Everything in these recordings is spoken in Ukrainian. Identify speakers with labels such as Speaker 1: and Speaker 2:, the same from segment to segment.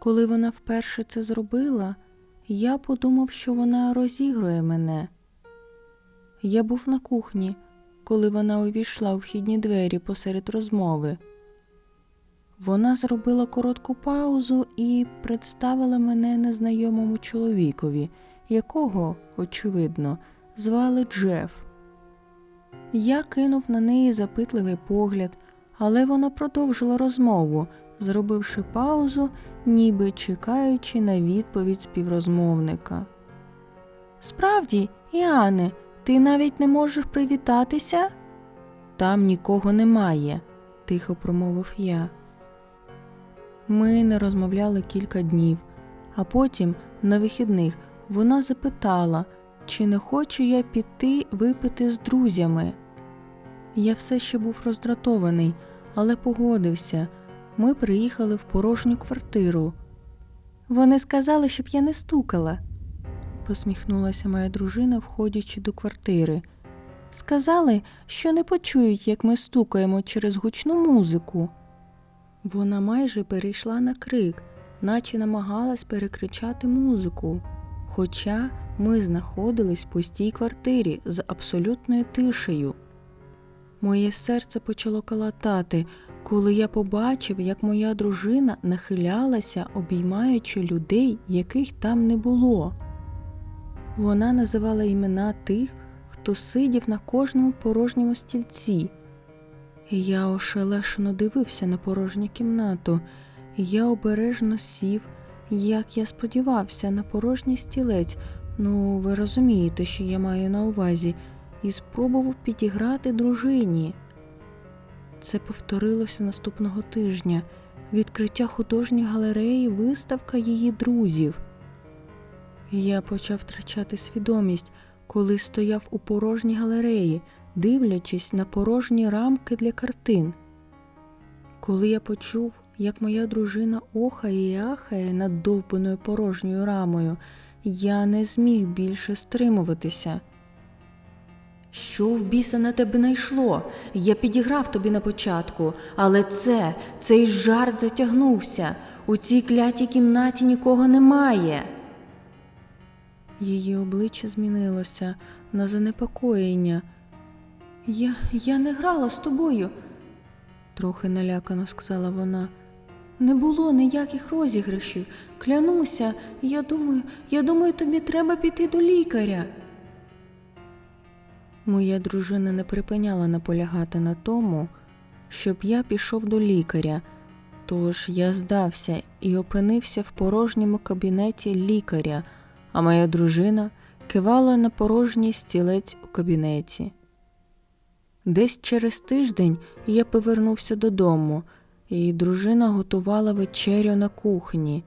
Speaker 1: Коли вона вперше це зробила, я подумав, що вона розігрує мене. Я був на кухні, коли вона увійшла у вхідні двері посеред розмови. Вона зробила коротку паузу і представила мене незнайомому чоловікові, якого, очевидно, звали Джеф. Я кинув на неї запитливий погляд, але вона продовжила розмову, зробивши паузу, ніби чекаючи на відповідь співрозмовника. Справді, Іане, ти навіть не можеш привітатися? Там нікого немає, тихо промовив я. Ми не розмовляли кілька днів, а потім, на вихідних, вона запитала, чи не хочу я піти випити з друзями. Я все ще був роздратований, але погодився. Ми приїхали в порожню квартиру. Вони сказали, щоб я не стукала, посміхнулася моя дружина, входячи до квартири. Сказали, що не почують, як ми стукаємо через гучну музику. Вона майже перейшла на крик, наче намагалась перекричати музику. Хоча ми знаходились в пустій квартирі з абсолютною тишею. Моє серце почало калатати, коли я побачив, як моя дружина нахилялася, обіймаючи людей, яких там не було. Вона називала імена тих, хто сидів на кожному порожньому стільці. Я ошелешено дивився на порожню кімнату, я обережно сів, як я сподівався, на порожній стілець. Ну, ви розумієте, що я маю на увазі, і спробував підіграти дружині. Це повторилося наступного тижня відкриття художньої галереї, виставка її друзів. Я почав втрачати свідомість, коли стояв у порожній галереї, дивлячись на порожні рамки для картин. Коли я почув, як моя дружина охає і ахає над довбаною порожньою рамою, я не зміг більше стримуватися. Що в біса на тебе найшло? Я підіграв тобі на початку, але це, цей жарт затягнувся. У цій клятій кімнаті нікого немає. Її обличчя змінилося на занепокоєння. Я, я не грала з тобою, трохи налякано сказала вона. Не було ніяких розіграшів. Клянуся, я думаю, я думаю, тобі треба піти до лікаря. Моя дружина не припиняла наполягати на тому, щоб я пішов до лікаря, тож я здався і опинився в порожньому кабінеті лікаря, а моя дружина кивала на порожній стілець у кабінеті. Десь через тиждень я повернувся додому, і дружина готувала вечерю на кухні.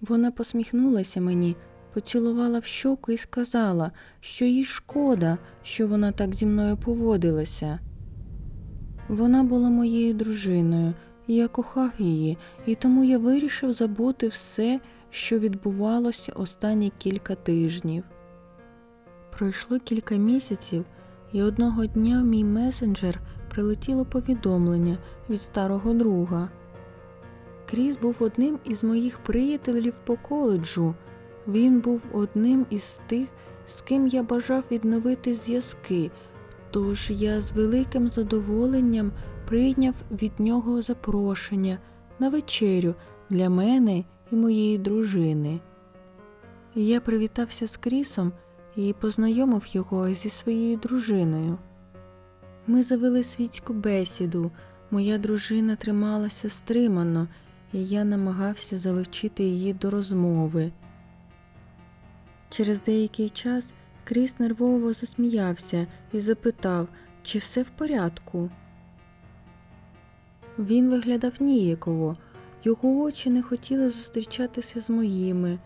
Speaker 1: Вона посміхнулася мені, поцілувала в щоку і сказала, що їй шкода, що вона так зі мною поводилася. Вона була моєю дружиною, і я кохав її, і тому я вирішив забути все, що відбувалося останні кілька тижнів. Пройшло кілька місяців, і одного дня в мій месенджер прилетіло повідомлення від старого друга. Кріс був одним із моїх приятелів по коледжу. Він був одним із тих, з ким я бажав відновити зв'язки, тож я з великим задоволенням прийняв від нього запрошення на вечерю для мене і моєї дружини. Я привітався з Крісом і познайомив його зі своєю дружиною. Ми завели світську бесіду, моя дружина трималася стримано, і я намагався залучити її до розмови. Через деякий час Кріс нервово засміявся і запитав, чи все в порядку. Він виглядав ніяково, його очі не хотіли зустрічатися з моїми.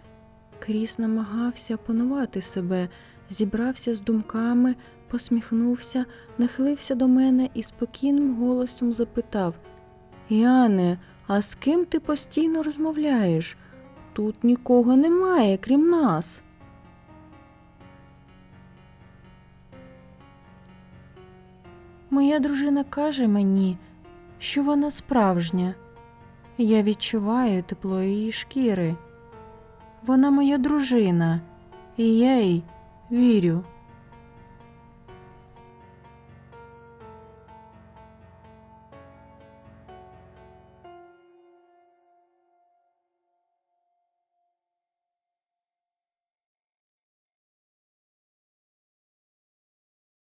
Speaker 1: Кріс намагався опанувати себе, зібрався з думками, посміхнувся, нахилився до мене і спокійним голосом запитав Іане, а з ким ти постійно розмовляєш? Тут нікого немає, крім нас. Моя дружина каже мені, що вона справжня. Я відчуваю тепло її шкіри. Вона моя дружина, і я їй вірю.